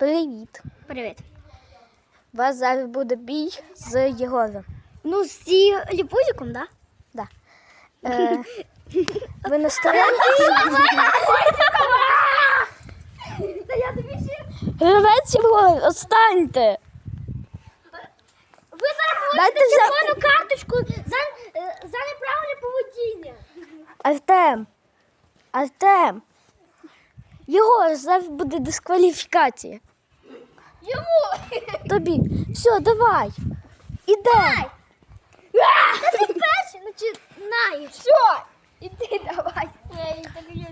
Привіт. Привіт. У вас зараз буде бій з Єгорем. Ну, з цією ліпузиком, да? Да. Е, ви не стоїте? Та я тобі ще. Гравець Єгор, останьте. Ви зараз Дайте получите червону карточку за, е, за неправильне поведіння. Артем. Артем. Єгор, зараз буде дискваліфікація. Йому. Тобі. Все, давай. Іде. Та ти перший, ну чи знаєш. Все. Іди давай.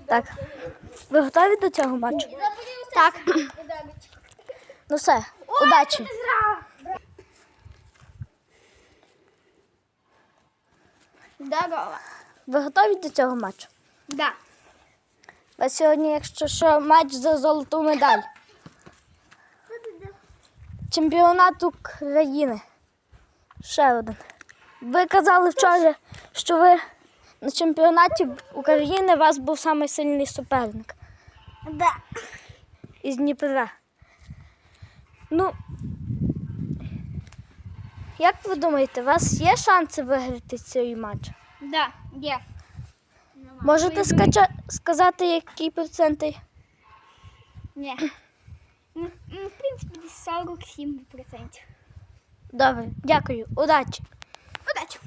Так. Ви готові до цього матчу? Так. Ну все, удачі. Здорово. Ви готові до цього матчу? Да. У вас сьогодні, якщо що, матч за золоту медаль. Чемпіонат України. Ще один. Ви казали вчора, що ви на чемпіонаті України у вас був самий сильний суперник Да. із Дніпра. Ну, як ви думаєте, у вас є шанси виграти цей матч? Да, є. Можете скача... сказати, які проценти? Ні. Ну, ну, в принципі, десь 47%. Добре, дякую, удачі. Удачі.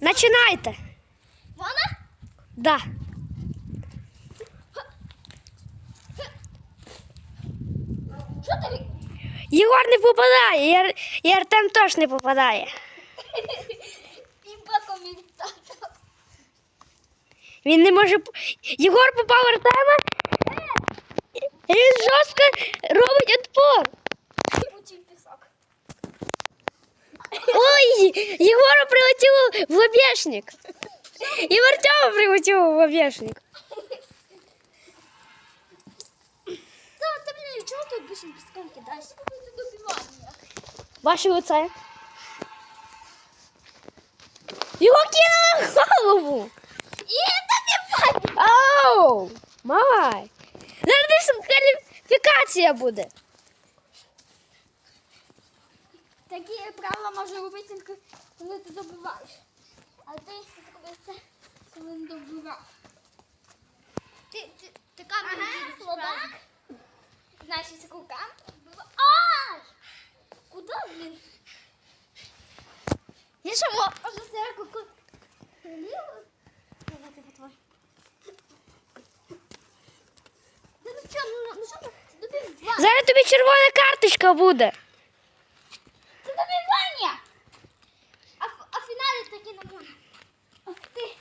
Починайте. Вона? Да. Що тобі? Єгор не попадає, і Артем теж не попадає. Імба коментатор. Він не може. Єгор попав Артема. І він жорстко робить відпор. Ой, Єгору прилетіло в лобешник. І в Артема прилетіло в лобешник. Та, та блін, чого ти більше піском кидаєш? Ти добивання. Ваше лице. Його кинули в голову. Май. Зараз дискваліфікація буде. Такі правила можна робити тільки, коли ти добиваєш. А ти робиш це, коли не добивав. Ти, ти, ти камеру ага, слабак. Якщо кулкам добивав. Ай! Куди, блін? Я що, може, це куку... Ліво? Давай, ти твой. Та ну що, ну, ну що ти? Добивай. Зараз тобі червона карточка буде. Це добивання! А, в- а в фіналі таки не можна. Ах ти.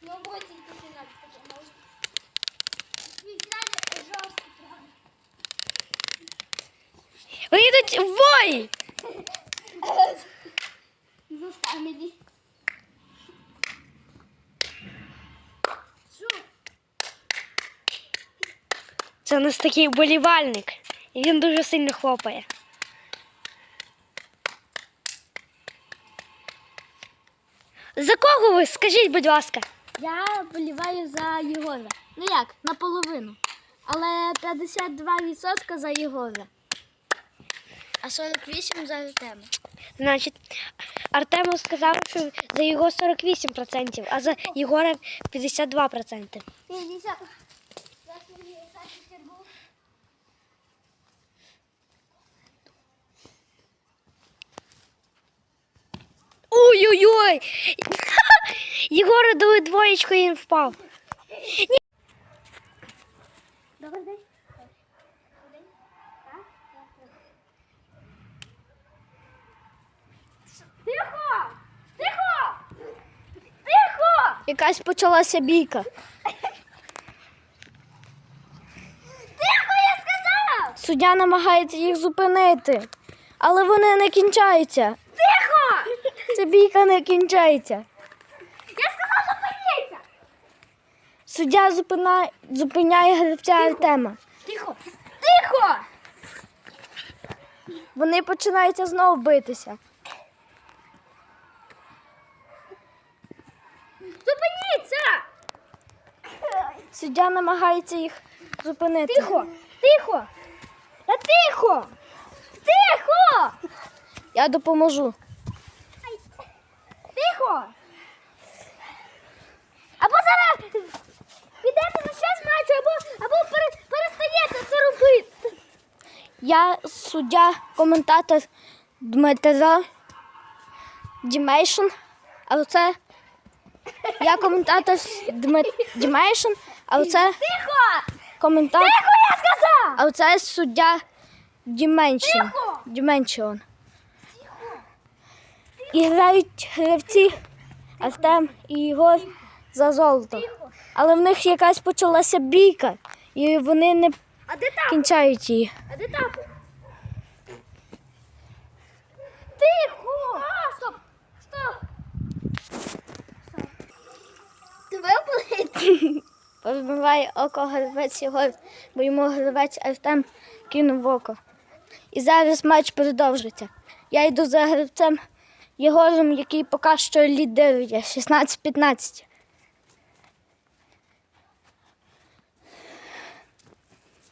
Ну, буде тільки фіналі таке можна. Фіналі жорстко. Вони йдуть в бой. Zostaw Це у нас такий болівальник. І він дуже сильно хлопає. За кого ви? Скажіть, будь ласка. Я боліваю за Єгора. Ну як, наполовину. Але 52% за Єгора. А 48% за Артема. Значить, Артему сказав, що за його 48%, а за Єгора 52%. 50. Ой-ой-ой! Єгора дали двоєчку і він впав. Добрий. Тихо! Тихо! Тихо! Якась почалася бійка. Тихо, я сказав! Суддя намагається їх зупинити, але вони не кінчаються. Це бійка не кінчається. Я сказала, зупиніться! Суддя зупинає, зупиняє гравця Артема. Тихо! Тихо! Вони починаються знову битися. Зупиніться! Суддя намагається їх зупинити. Тихо! Тихо! Та тихо! Тихо! Я допоможу. Тихо! Або зараз підете на щось матчу, або, або перестаєте це робити. Я суддя, коментатор Дмитро Дімейшн. А це я коментатор Дімейшн, а це Тихо! коментатор. Тихо, я сказав! А це суддя Діменшн. Тихо! Діменшн. І грають гравці Артем і Ігор за золото. Але в них якась почалася бійка, і вони не кінчають її. А де тапок? Тихо! А, стоп! Стоп! Тебе болить? Розбиває око гравець Єгор, бо йому гравець Артем кинув в око. І зараз матч продовжиться. Я йду за гравцем Єгором, який поки що лідирує 16-15.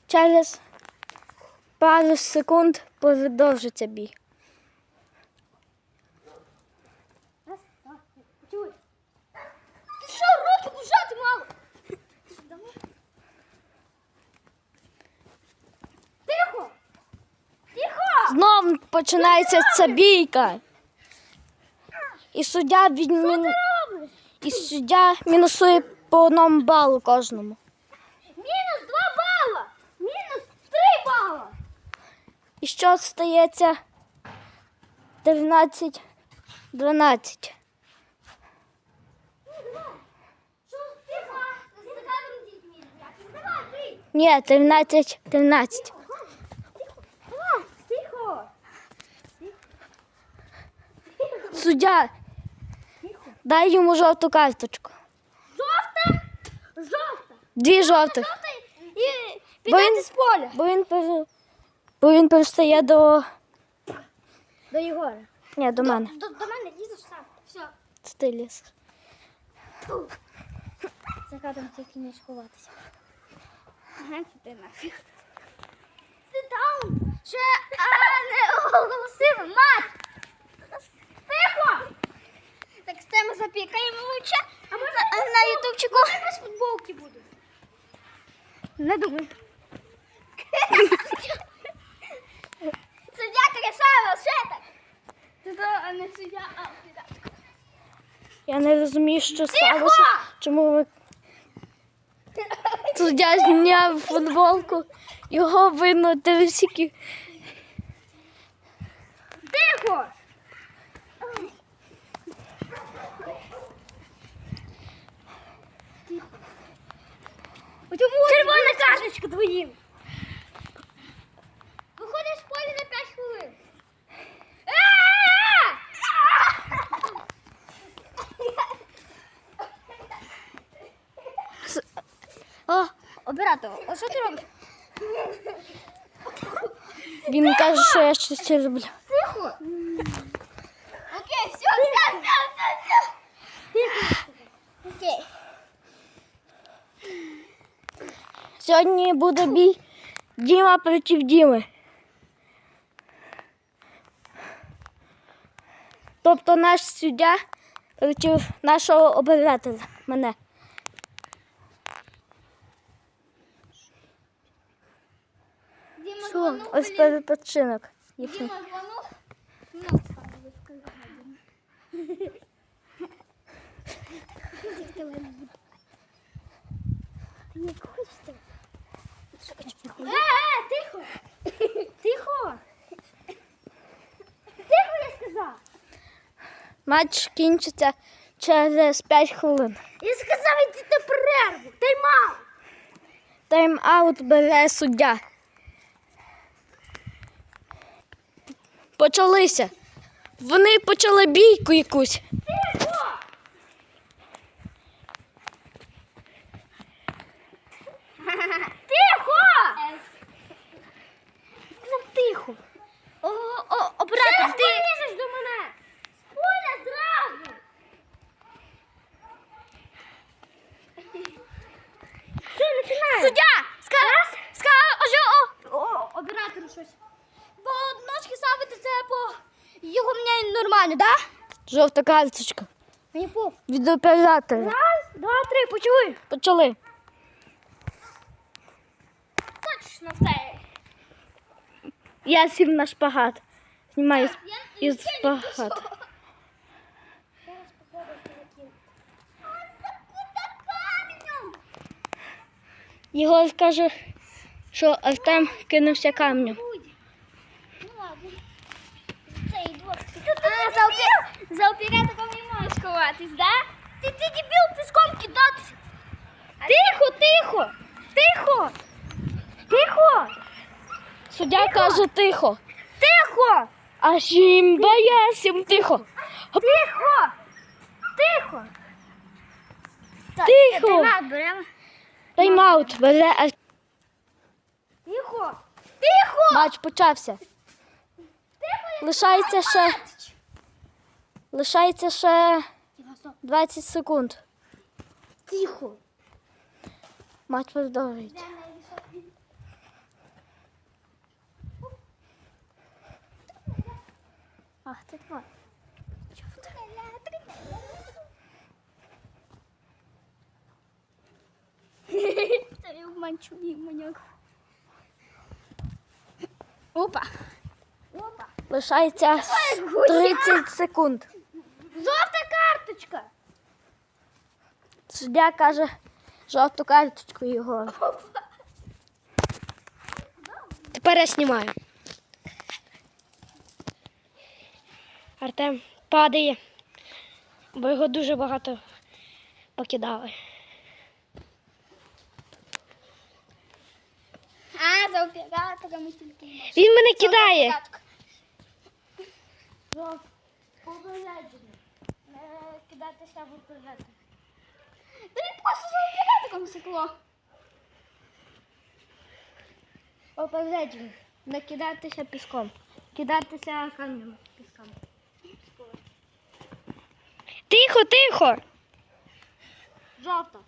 Через пару секунд продовжиться бій. Ти що, руки пожати мало? Тихо! Тихо! Знов починається ця бійка. І суддя відмін... І суддя мінусує по одному балу кожному. Мінус 2 бала! Мінус 3 бала! І що стається 13 12. Що? Тихо! За кадром дітьми. Давай, бий! Ні, 13 13. Давай, тихо! Суддя, дай йому жовту карточку. Жовта! Жовта! Дві жовтих. І підати він, з поля. бо він, пере- бо він перестає до. До Єгора. Ні, до мене. До, до мене лізеш сам. Все. Це ти ліс. За кадром тільки не сховатися. Ага, ти нафіг. Ти там ще а, не оголосив мат. Тихо! Так з теми запікаємо лучше. А можна а на ютубчику? без футболки буду. Не думай. Суддя красава, все так. Ти то не суддя, а. Я не розумію, що сталося. Чому ви. Суддя зняв футболку, його видно трусики. Тихо! Червона карточка твоїм. Виходиш в полі на 5 хвилин. О, оператор, а що ти робиш? Він каже, що я щось роблю. Тихо. Окей, все, все, все, все, все. Тихо. Окей. Сьогодні буде бій Діма проти Діми. Тобто наш суддя проти нашого обирателя, мене. Що? Ось перепочинок. їхній. Діма дзвонув. Ну, саме сказала. Ти як хочеш Е, е, тихо! Тихо! Тихо, я сказав! Матч кінчиться через 5 хвилин. Я сказав, йди на перерву! Тайм-аут! Тайм-аут бере суддя. Почалися. Вони почали бійку якусь. щось. Бо ножки ставити це по його мені нормально. Да? Жовта карточка. Мені пов. Від. Раз, два, три, почали. Почали. Точно все. Я сів на шпагат. Знімаю так, я, із шпагат. Його скаже що Артем кинувся камнем. А, за, опі... за оператором не можеш ховатись, да? Ти, ти дебіл піском кидатися. Тихо, тихо! Тихо! Тихо! Суддя каже тихо. Тихо! А Сімба ясім тихо. Тихо! Тихо! Тихо! Тайм-аут. Бере Тихо! Тихо! матч почався. Лишається ще. Лишається ще 20 секунд. Тихо! Матч продовжується. Ах, ти твой. Це я обманчу маньяк. Опа. Опа. Лишається 30 секунд. Жовта карточка. Суддя каже жовту карточку його. Тепер я знімаю. Артем падає, бо його дуже багато покидали. За операторами тільки. Він мене кидає. Попередження. Кидатися в оператор. Та він просто за оператором секло. Попередження. Не кидатися піском. Кидатися камнем піском. Тихо, тихо. Жовта.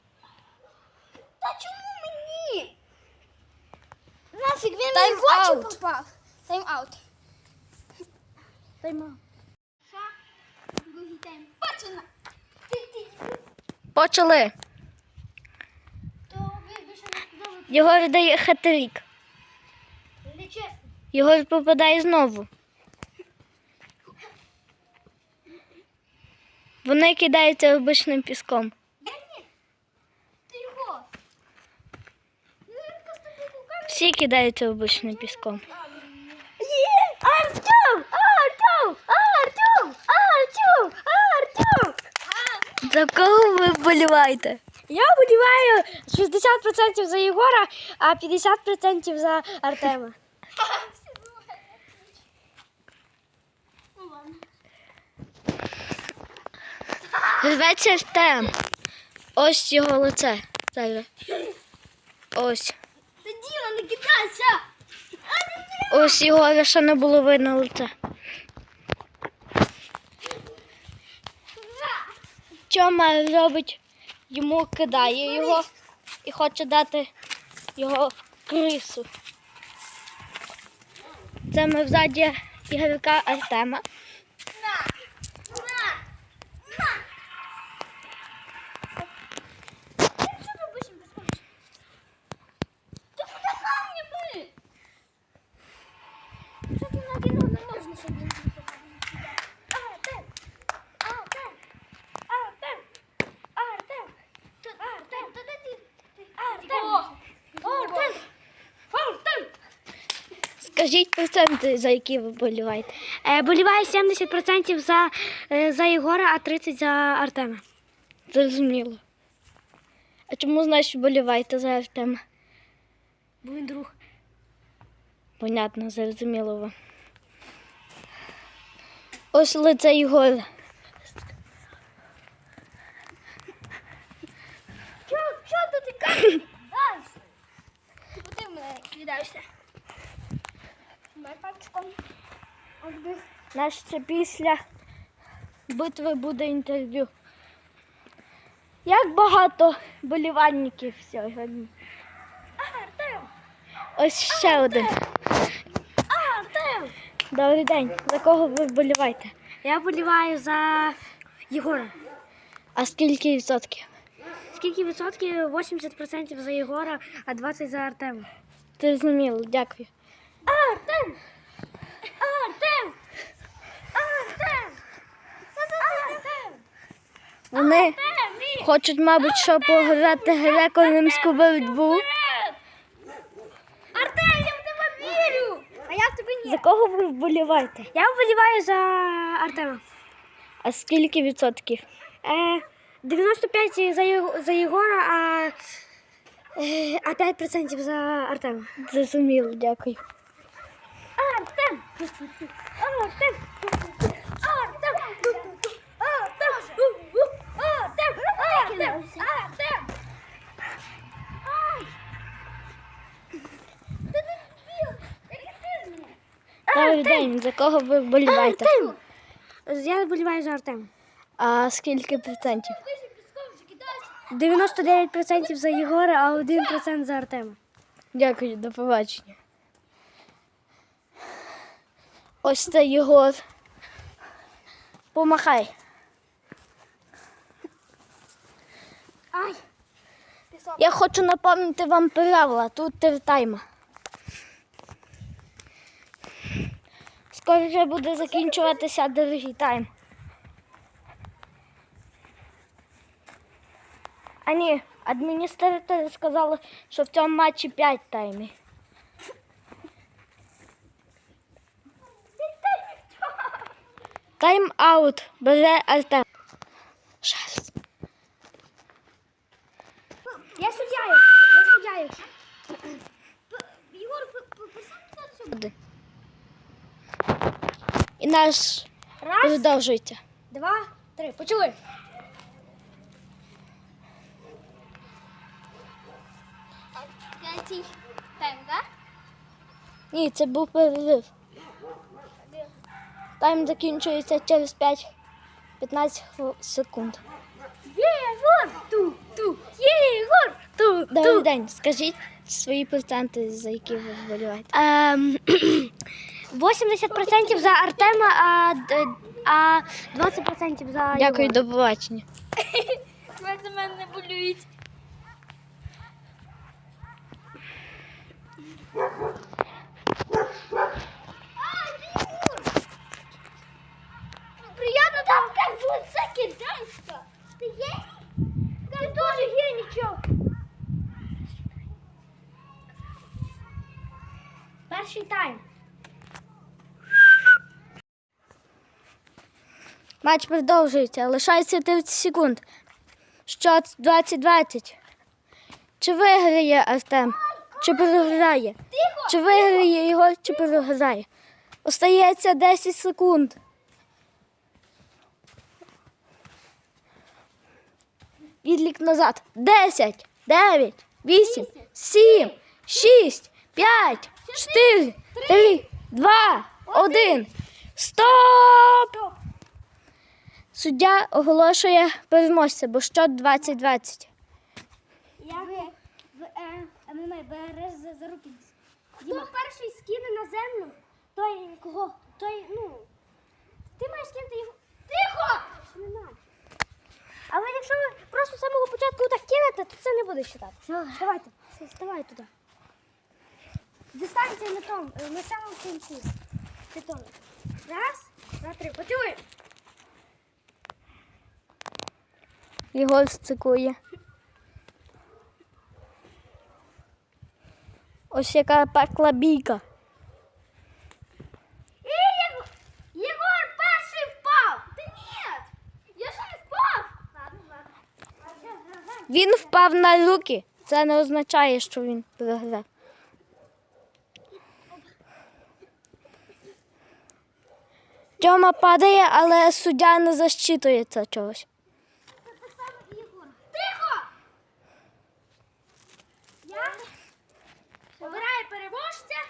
Та чому? Нафіг він не хоче попав. Тайм аут. Тайм-аут. Другий тайм. Почина. Почали. Його дає хатрик. Не. Його попадає знову. Вони кидаються обичним піском. Та ні. Тихо. Ну, я така з тобою руками. Всі кидаються обичним піском. Артем! Артем! Артем! Артем! Артем! За кого ви вболіваєте? Я вболіваю 60% за Єгора, а 50% за Артема. Зветься Артем. Ось його лице. Ось. Діма, не кидайся! Ось його ще не було видно лице. Тьома робить, йому кидає його і хоче дати його в крису. Це ми взаді ігорка Артема. На! На! На! Ти що робиш їм безконечно? Ти куди камні були? Що ти накинув? Не можна, щоб він Артем! Артем! Артем! Артем! Артем! Та де ти? Артем! Артем! Артем! Скажіть проценти, за які ви вболіваєте. Е, боліваю 70% за, е, за Єгора, а 30% за Артема. Зрозуміло. А чому, значить, вболіваєте за Артема? Бо він друг. Понятно, зрозуміло вам. Ось лице Єгора. Що, що тут ти кажеш? Типу ти мене кидаєшся. Дай пальчиком. Наш після битви буде інтерв'ю. Як багато болівальників сьогодні. Артем! Ось ще один. Артем! Добрий день. За кого ви вболіваєте? Я боліваю за Єгора. А скільки відсотків? Скільки відсотків? 80% за Єгора, а 20% за Артема. Зрозуміло, дякую. Артем! Артем! Артем! Артем! Вони хочуть, мабуть, що пограти греко-римську боротьбу. Артем, я в тебе вірю! А я в тебе ні. За кого ви вболіваєте? Я вболіваю за Артема. А скільки відсотків? Е, 95 за, Єго- за Єгора, а, е, а 5% за Артема. Зрозуміло, дякую. Артем! Артем! Артем! Артем! Артем! Артем! Добрий день, за кого ви вболіваєте? Я вболіваю за Артема. А скільки процентів? 99% за Єгора, а 1% за Артема. Дякую, до побачення. Ось це Єгор. Помахай. Ай! Я хочу напомнити вам правила. Тут тайма. Скоро вже буде закінчуватися дорогий тайм. А ні, адміністратори сказали, що в цьому матчі 5 таймів. Тайм-аут. Бере Артем. Шесть. Я суддяю! Я суддяю! Єгор, Один. І наш Раз, продовжується. два, три. Почали! Третій тайм, так? Ні, це був перерив. Тайм закінчується через 5-15 секунд. Єгор! Ту, ту! Єгор! Ту, Добрий день. Скажіть свої проценти, за які ви вболіваєте. Ем, 80% за Артема, а, д- а 20% за Дякую, Єгора. до побачення. Ви за мене не болюють. Матч продовжується. Лишається 30 секунд. Щот 20-20. Чи виграє Артем? Чи програє? Чи виграє Ігор, чи програє? Остається 10 секунд. Відлік назад. 10, 9, 8, 7, 6, 5, 4, 3, 2, 1. Стоп! Суддя оголошує переможця, бо що 20-20. Я в, е, ММА береш за. Хто перший скине на землю, той кого? Той, ну. Ти маєш кинути його. Тихо! Але якщо ви просто з самого початку так кинете, то це не буде вважати. Давайте, ставай туди. Дистанція на тому, на самому кінці. Раз, два, три. Почули? Ігор сцикує. Ось яка пекла бійка. Єгор, Єгор перший впав! Та ні! Я ще не впав! Він впав на руки. Це не означає, що він програв. Тьома падає, але суддя не защитується чогось. Тихо! Я обираю переможця.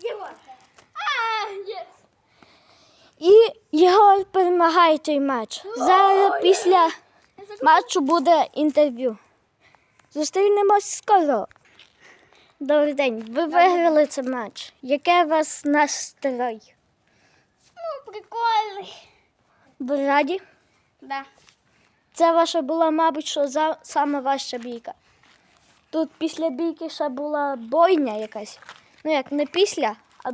Єгор. А, єс. І Єгор перемагає той матч. Зараз після матчу буде інтерв'ю. Зустрінемось скоро. Добрий день. Ви виграли цей матч. Яке у вас настрой? Ну, прикольний. Ви раді? Да. Це ваша була, мабуть, що за саме важча бійка. Тут після бійки ще була бойня якась. Ну як не після, а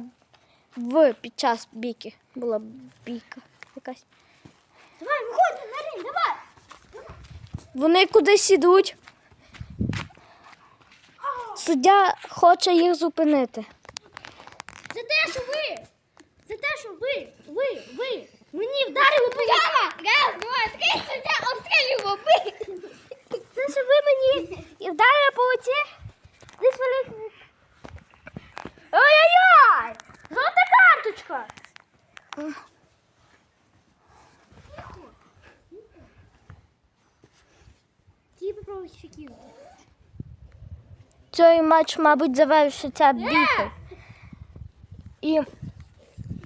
в під час бійки була бійка якась. Давай, виходь, на ринг, давай. Вони кудись ідуть. Суддя хоче їх зупинити. За те, що ви, за те, що ви, ви, ви мені вдарили по Яма! Раз, два, три, суддя обстрілював. Це що ви мені і вдарили по оці? Десь великий. Ой-ой-ой! Жовта карточка! Ті попробуй ще кинути. Цей матч, мабуть, завершиться бійкою. І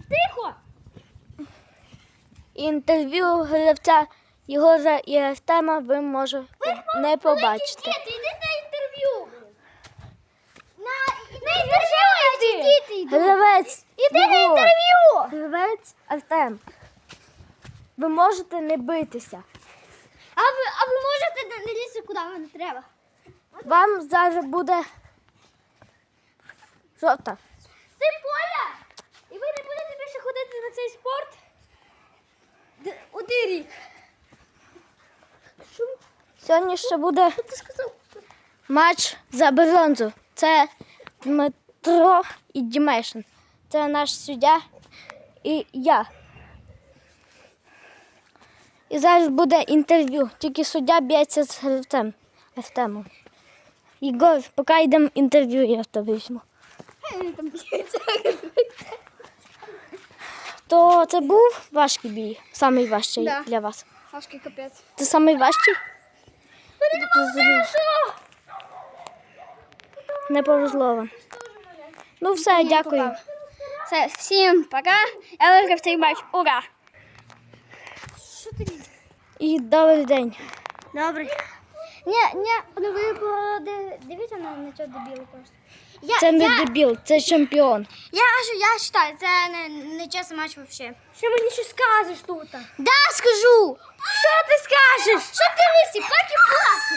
Тихо! інтерв'ю гравця Єгора і Артема ви можете не побачити. Діти, йди на інтерв'ю! На, на йдуть! Гравець Іди на інтерв'ю! гравець Артем. Ви можете не битися. А ви, а ви можете не- лізти, куди вам не треба? Вам зараз буде жовта. Це поля! І ви не будете більше ходити на цей спорт? Д- Один рік. Що Сьогодні ще буде ти сказав? матч за бронзу. Це Дмитро і Дімешин. Це наш суддя і я. І зараз буде інтерв'ю. Тільки суддя б'ється з гравцем Артемом. Ігор, поки йдемо інтерв'ю, я то візьму. То це був важкий бій, самий важчий Да. для вас. Важкий капець. Це самий важчий? Не повезло вам. Ну все, дякую. Все, всім пока. Я виграв цей матч. Ура! Що ти? І добрий день. Добре. Ні, ні, ну ви поди- дивіться на, на цього дебілу просто. Я, Це не я, дебіл, це чемпіон. Я, аж- я вважаю, це не, не чесний матч взагалі. Що мені ще скажеш тут? Да, скажу! Що ти скажеш? Що ти висі? Паки пласки!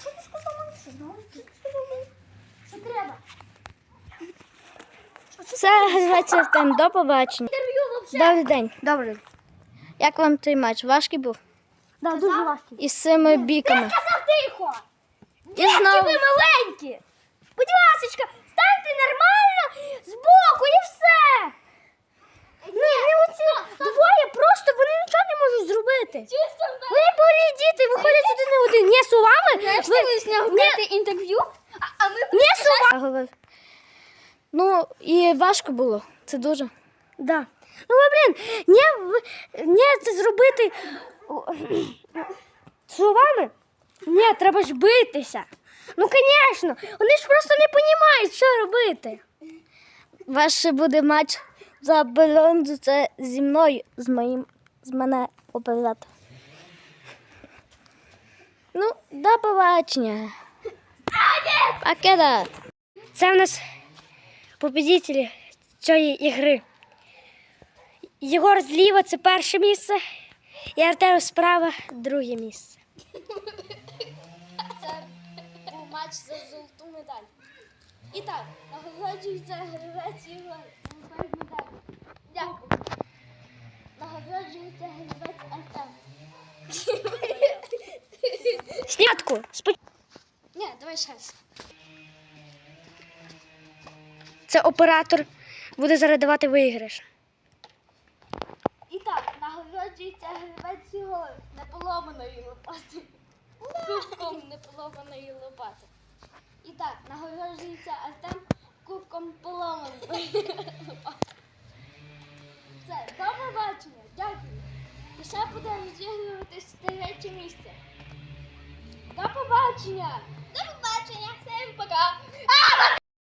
Що ти сказав мені? Що знову? Що сказав мені? Що треба? Це гравець Артем. До побачення. Інтерв'ю взагалі. Добрий день. Добре. Як вам цей матч? Важкий був? Да, дуже важко. Із цими біками. Сказав тихо. І знову. ви маленькі. Будь ласочка, станьте нормально збоку і все. Ні, не оці двоє просто вони нічого не можуть зробити. Ви болі діти, виходять один на один. Ні, словами. Знаєш, ти висняв Ні. інтерв'ю, а, а ми Ні, словами. Ну, і важко було. Це дуже. Да. Ну, блін, ви- ні, це зробити словами. Ні, треба ж битися. Ну, звісно, вони ж просто не розуміють, що робити. Ваш ще буде матч за бронзу. Це зі мною, з моїм, з мене оператор. Ну, до побачення. Покеда. Це в нас победителі цієї ігри. Єгор зліва це перше місце, і Артем справа друге місце. Це був матч за золоту медаль. І так, нагороджується гравець золотою медаллю. Дякую. Нагороджується гравець Артем. Снятку! Спо- Ні, давай ще раз. Це оператор буде зараз давати виграш. І так, нагороджується гравець Ігор неполоманої лопати. Кубком неполоманої лопати. І так, нагороджується Артем кубком поломаної лопати. Все, до побачення, дякую. І ще буде розігруватись третє місце. До побачення! До побачення, всім пока!